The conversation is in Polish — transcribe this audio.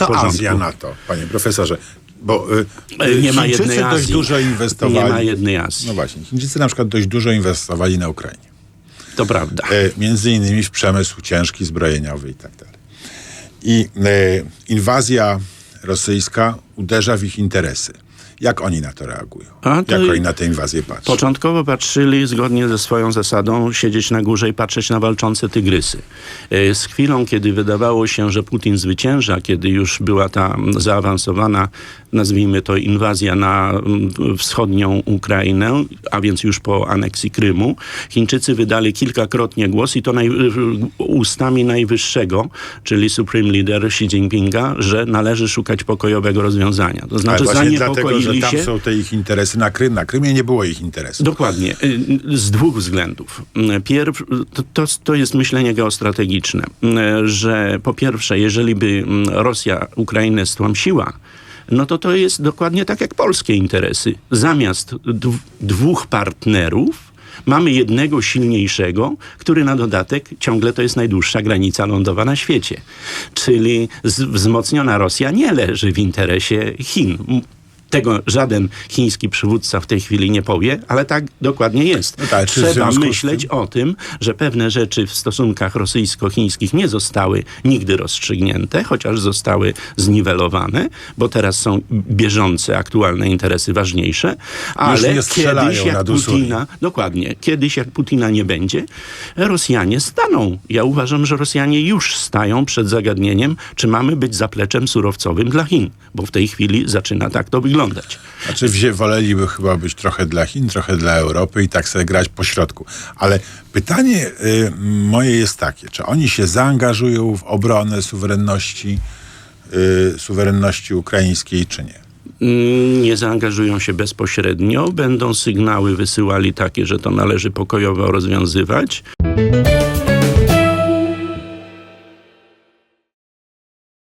A co. Azja na to, panie profesorze? Bo y, E, Nie ma jednej dość Azji. dużo inwestowali. Nie ma jednej Azji. No właśnie, Chińczycy na przykład dość dużo inwestowali na Ukrainie. To prawda. E, między innymi w przemysł ciężki, zbrojeniowy i tak dalej. I e, inwazja rosyjska uderza w ich interesy. Jak oni na to reagują? A to Jak oni na tę inwazję patrzą? Początkowo patrzyli zgodnie ze swoją zasadą siedzieć na górze i patrzeć na walczące tygrysy. E, Z chwilą, kiedy wydawało się, że Putin zwycięża, kiedy już była ta zaawansowana, nazwijmy to, inwazja na wschodnią Ukrainę, a więc już po aneksji Krymu, Chińczycy wydali kilkakrotnie głos i to naj, ustami najwyższego, czyli Supreme Leader Xi Jinpinga, że należy szukać pokojowego rozwiązania. To znaczy właśnie dlatego, tam się... są te ich interesy na Krym. Na Krymie nie było ich interesów. Dokładnie. Y, Z dwóch względów. Pierw, to, to, to jest myślenie geostrategiczne, y, że po pierwsze, jeżeli by mm, Rosja Ukrainę stłamsiła, no to to jest dokładnie tak jak polskie interesy. Zamiast dw- dwóch partnerów mamy jednego silniejszego, który na dodatek ciągle to jest najdłuższa granica lądowa na świecie. Czyli wzmocniona Rosja nie leży w interesie Chin. Tego żaden chiński przywódca w tej chwili nie powie, ale tak dokładnie jest. No tak, Trzeba myśleć o tym, że pewne rzeczy w stosunkach rosyjsko-chińskich nie zostały nigdy rozstrzygnięte, chociaż zostały zniwelowane, bo teraz są bieżące, aktualne interesy ważniejsze, ale kiedyś jak. Putina, dokładnie, kiedyś jak Putina nie będzie, Rosjanie staną. Ja uważam, że Rosjanie już stają przed zagadnieniem, czy mamy być zapleczem surowcowym dla Chin, bo w tej chwili zaczyna tak to wyglądać. Znaczy wzie, woleliby chyba być trochę dla Chin, trochę dla Europy i tak sobie grać po środku. Ale pytanie y, moje jest takie, czy oni się zaangażują w obronę suwerenności, y, suwerenności ukraińskiej, czy nie? Mm, nie zaangażują się bezpośrednio, będą sygnały wysyłali takie, że to należy pokojowo rozwiązywać.